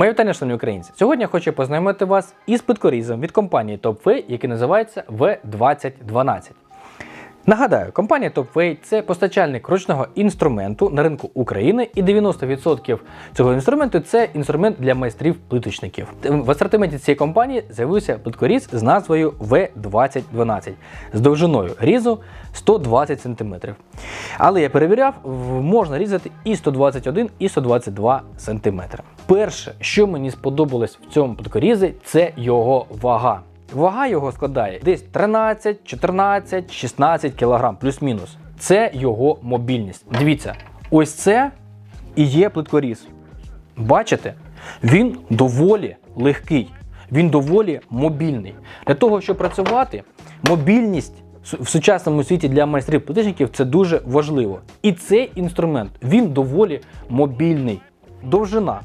Мої вітання, шановні українці. Сьогодні я хочу познайомити вас із плиткорізом від компанії TopWay, який називається V2012. Нагадаю, компанія TopWay – це постачальник ручного інструменту на ринку України, і 90% цього інструменту це інструмент для майстрів-плиточників. В асортименті цієї компанії з'явився плиткоріз з назвою V2012 з довжиною різу 120 см. Але я перевіряв, можна різати і 121, і 122 см. Перше, що мені сподобалось в цьому плиткорізі, це його вага. Вага його складає десь 13, 14, 16 кг плюс-мінус. Це його мобільність. Дивіться, ось це і є плиткоріз. Бачите? Він доволі легкий, він доволі мобільний. Для того, щоб працювати, мобільність в сучасному світі для майстрів плиточників це дуже важливо. І цей інструмент він доволі мобільний. Довжина.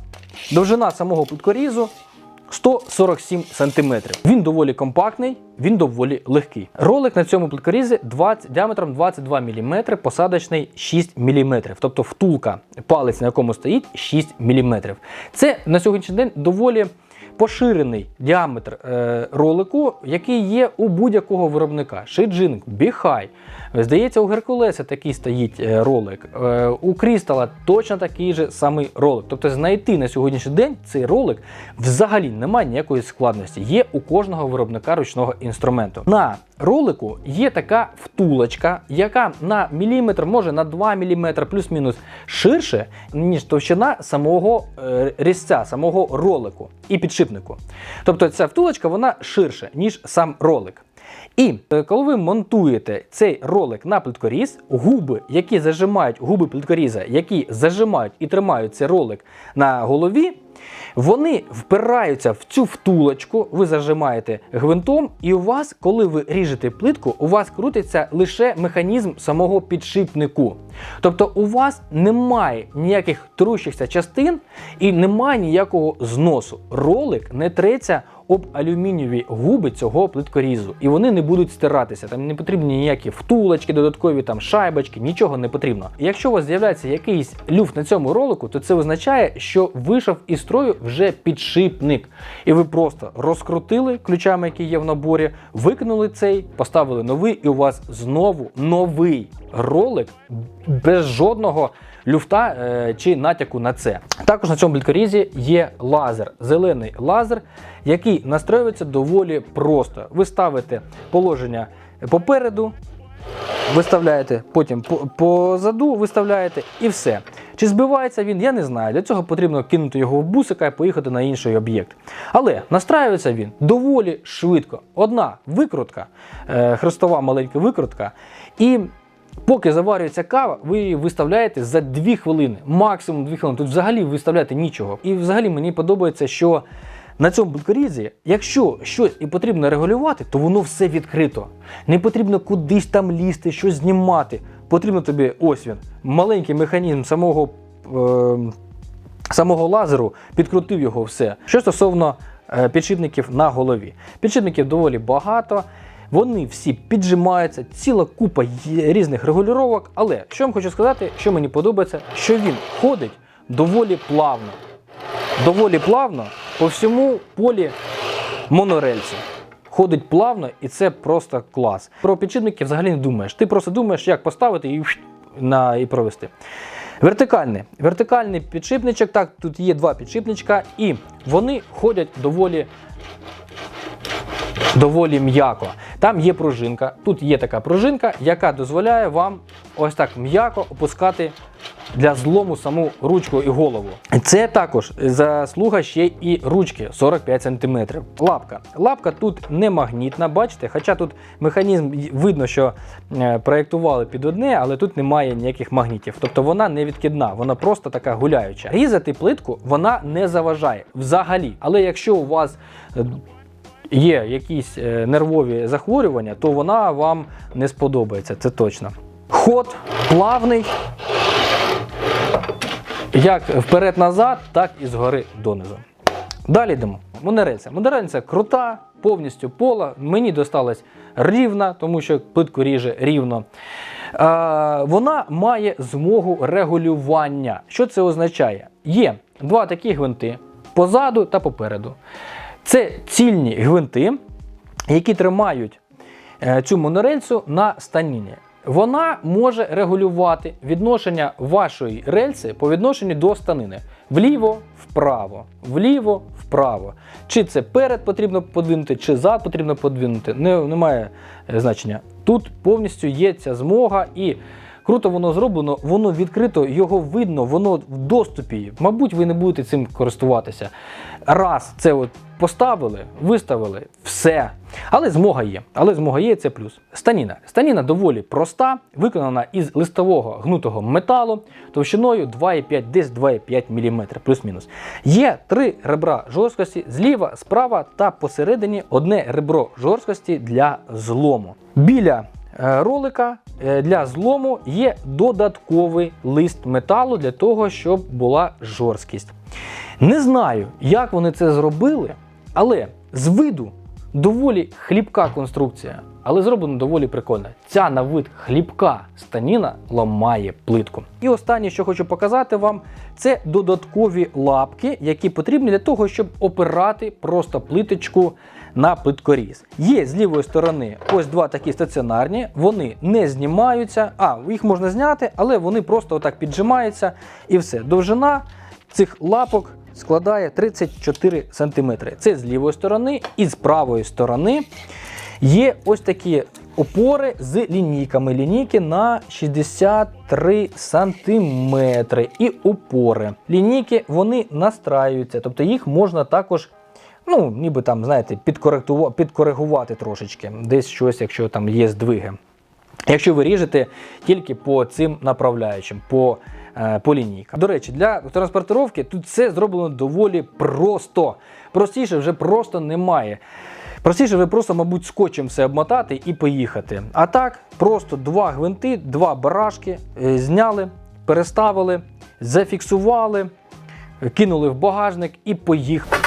Довжина самого плиткорізу 147 см. Він доволі компактний, він доволі легкий. Ролик на цьому плиткорізі 20, діаметром 22 мм, посадочний 6 мм. Тобто втулка, палець, на якому стоїть 6 мм. Це на сьогоднішній день доволі поширений діаметр е, ролику, який є у будь-якого виробника. Шиджинг, Біхай. Здається, у Геркулеса такий стоїть е, ролик. Е, у Крістала точно такий же самий ролик. Тобто знайти на сьогоднішній день цей ролик взагалі немає ніякої складності. Є у кожного виробника ручного інструменту. На ролику є така втулочка, яка на міліметр, може на 2 мм плюс-мінус ширше, ніж товщина самого е, різця, самого ролику і підшипнику. Тобто ця втулочка вона ширше, ніж сам ролик. І е, коли ви монтуєте цей ролик на плиткоріз, губи, які зажимають губи плиткоріза, які зажимають і тримають цей ролик на голові, вони впираються в цю втулочку, ви зажимаєте гвинтом, і у вас, коли ви ріжете плитку, у вас крутиться лише механізм самого підшипнику. Тобто у вас немає ніяких трущихся частин і немає ніякого зносу. Ролик не треться об алюмінієві губи цього плиткорізу, і вони не будуть стиратися. Там не потрібні ніякі втулочки, додаткові там шайбочки, нічого не потрібно. І Якщо у вас з'являється якийсь люфт на цьому ролику, то це означає, що вийшов із строю вже підшипник. І ви просто розкрутили ключами, які є в наборі, викинули цей, поставили новий, і у вас знову новий ролик без жодного люфта е, чи натяку на це. Також на цьому бліткорізі є лазер, зелений лазер, який настроюється доволі просто. Ви ставите положення попереду, виставляєте, потім позаду виставляєте і все. Чи збивається він, я не знаю. Для цього потрібно кинути його в бусика і поїхати на інший об'єкт. Але настраюється він доволі швидко. Одна викрутка, е, хрестова маленька викрутка, і Поки заварюється кава, ви її виставляєте за 2 хвилини, максимум 2 хвилини. Тут взагалі виставляти нічого. І взагалі мені подобається, що на цьому блокорізі, якщо щось і потрібно регулювати, то воно все відкрито. Не потрібно кудись там лізти, щось знімати. Потрібно тобі ось він, маленький механізм самого, е, самого лазеру, підкрутив його все. Що стосовно е, підшипників на голові. Підшипників доволі багато. Вони всі піджимаються, ціла купа різних регулювання. Але що я вам хочу сказати, що мені подобається, що він ходить доволі плавно. Доволі плавно по всьому полі монорельсу. Ходить плавно, і це просто клас. Про підшипники взагалі не думаєш. Ти просто думаєш, як поставити і, на, і провести. Вертикальний. Вертикальний підшипничок. Так, тут є два підшипничка, і вони ходять доволі доволі м'яко. Там є пружинка. Тут є така пружинка, яка дозволяє вам ось так м'яко опускати для злому саму ручку і голову. Це також заслуга ще і ручки 45 см. Лапка. Лапка тут не магнітна, бачите, хоча тут механізм видно, що е, проєктували під одне, але тут немає ніяких магнітів. Тобто вона не відкидна, вона просто така гуляюча. Різати плитку вона не заважає взагалі. Але якщо у вас е, є якісь е, нервові захворювання, то вона вам не сподобається, це точно. Ход плавний, як вперед-назад, так і згори донизу. Далі йдемо. Монерельця. Монерельця крута, повністю пола. Мені досталась рівна, тому що плитку ріже рівно. Е, вона має змогу регулювання. Що це означає? Є два такі гвинти. позаду та попереду. Це цільні гвинти, які тримають е, цю монорельсу на станіні. Вона може регулювати відношення вашої рельси по відношенню до станини вліво, вправо, вліво, вправо. Чи це перед потрібно подвинути, чи зад потрібно подвинути, не, немає е, значення. Тут повністю є ця змога і. Круто воно зроблено, воно відкрито, його видно, воно в доступі. Мабуть, ви не будете цим користуватися. Раз це от поставили, виставили, все. Але змога є. Але змога є, це плюс. Станіна. Станіна доволі проста, виконана із листового гнутого металу товщиною 2,5, десь 2,5 мм, плюс-мінус. Є три ребра жорсткості зліва, справа та посередині одне ребро жорсткості для злому. Біля е, ролика для злому є додатковий лист металу для того, щоб була жорсткість. Не знаю, як вони це зробили, але з виду доволі хліпка конструкція, але зроблено доволі прикольно. Ця на вид хліпка станіна ламає плитку. І останнє, що хочу показати вам, це додаткові лапки, які потрібні для того, щоб опирати просто плиточку на плиткоріз. Є з лівої сторони ось два такі стаціонарні, вони не знімаються. А, їх можна зняти, але вони просто отак піджимаються і все. Довжина цих лапок складає 34 см. Це з лівої сторони, і з правої сторони є ось такі опори з лінійками. Лінійки на 63 см і опори. Лінійки вони настраюються, тобто їх можна також. Ну, ніби там, знаєте, підкоригувати трошечки, десь щось, якщо там є здвиги. Якщо ви ріжете тільки по цим направляючим, по, е, по лінійкам. До речі, для транспортировки тут все зроблено доволі просто. Простіше вже просто немає. Простіше ви просто, мабуть, скотчем все обмотати і поїхати. А так, просто два гвинти, два барашки е, зняли, переставили, зафіксували, кинули в багажник і поїхали.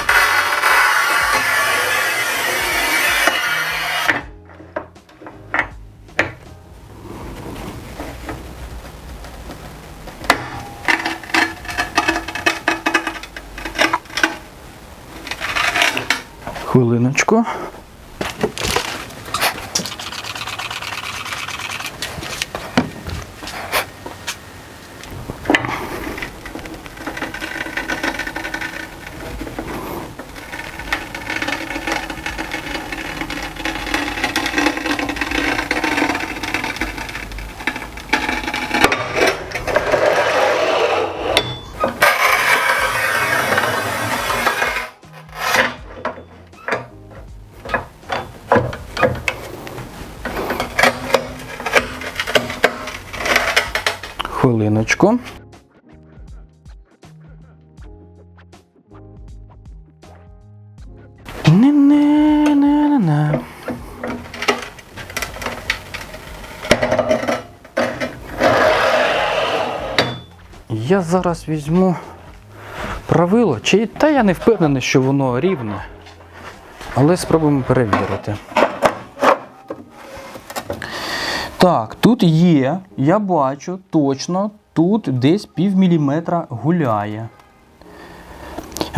Хвилиночку. Хвилиночку. Не-не-не-не-не. Я зараз візьму правило, чи та я не впевнений, що воно рівне, але спробуємо перевірити. Так, тут є, я бачу точно, тут десь пів міліметра гуляє.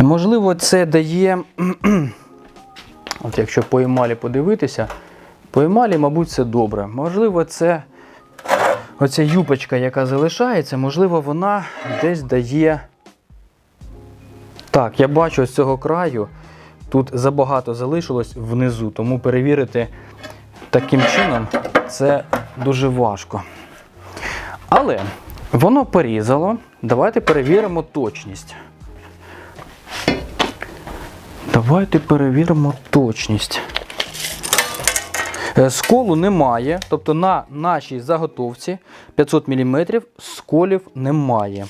Можливо, це дає. От якщо по емалі подивитися, по емалі, мабуть, це добре. Можливо, це оця юпочка, яка залишається, можливо, вона десь дає. Так, я бачу з цього краю, тут забагато залишилось внизу, тому перевірити таким чином це дуже важко. Але воно порізало. Давайте перевіримо точність. Давайте перевіримо точність. Е, Сколу немає, тобто на нашій заготовці 500 мм сколів немає.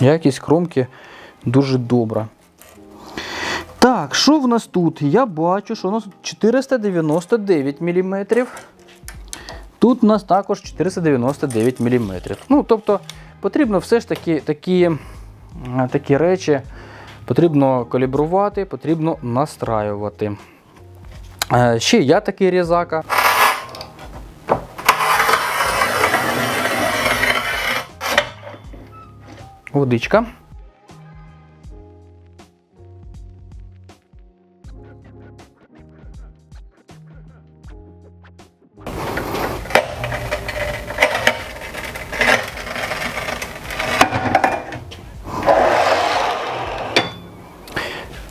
Якість кромки дуже добра. Так, що в нас тут? Я бачу, що у нас 499 мм. Тут у нас також 499 мм. Ну, тобто, потрібно все ж таки такі, такі речі потрібно калібрувати, потрібно настраювати. Е, Ще я такий різака. Водичка.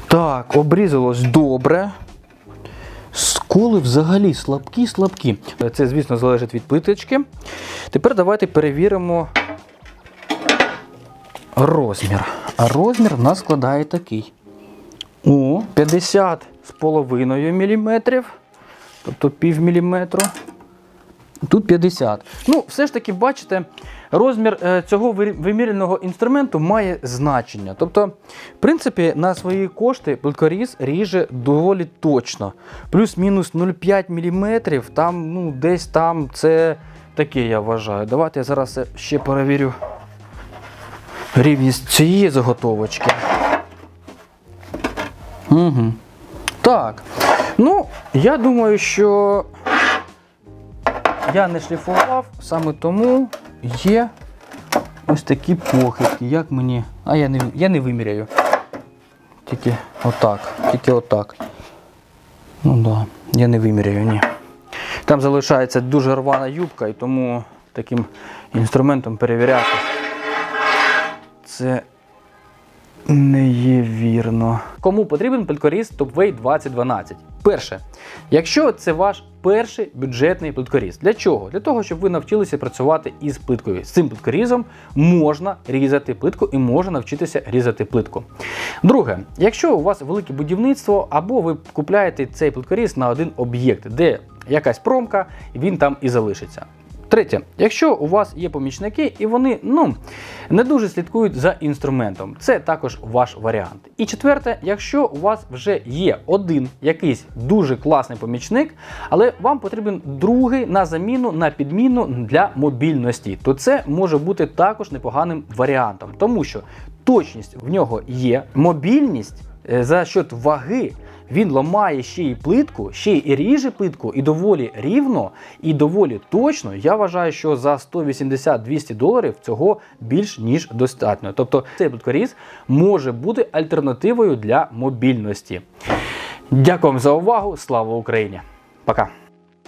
Так, обрізалось добре. Сколи взагалі слабкі, слабкі. Це, звісно, залежить від плиточки. Тепер давайте перевіримо розмір. А розмір в нас складає такий. О, 50 з половиною міліметрів, тобто пів міліметру. Тут 50. Ну, все ж таки, бачите, розмір е, цього ви- інструменту має значення. Тобто, в принципі, на свої кошти плиткоріз ріже доволі точно. Плюс-мінус 0,5 мм, там, ну, десь там це таке, я вважаю. Давайте я зараз ще перевірю рівність цієї заготовочки. Угу. Так. Ну, я думаю, що я не шліфував, саме тому є ось такі похибки. Як мені. А я не, я не виміряю. Тільки отак. Тільки отак. Ну да, я не виміряю, ні. Там залишається дуже рвана юбка, і тому таким інструментом перевіряти. Це не є вірно. Кому потрібен плиткоріз TopWay 2012? Перше, якщо це ваш перший бюджетний плиткоріз. Для чого? Для того, щоб ви навчилися працювати із плиткою. З цим плиткорізом можна різати плитку і можна навчитися різати плитку. Друге, якщо у вас велике будівництво, або ви купляєте цей плиткоріз на один об'єкт, де якась промка, він там і залишиться. Третє, якщо у вас є помічники і вони ну, не дуже слідкують за інструментом, це також ваш варіант. І четверте, якщо у вас вже є один якийсь дуже класний помічник, але вам потрібен другий на заміну на підміну для мобільності, то це може бути також непоганим варіантом, тому що точність в нього є, мобільність за счет ваги. Він ламає ще й плитку, ще й ріже плитку, і доволі рівно, і доволі точно. Я вважаю, що за 180-200 доларів цього більш ніж достатньо. Тобто цей плиткоріз може бути альтернативою для мобільності. Дякую за увагу. Слава Україні! Пока!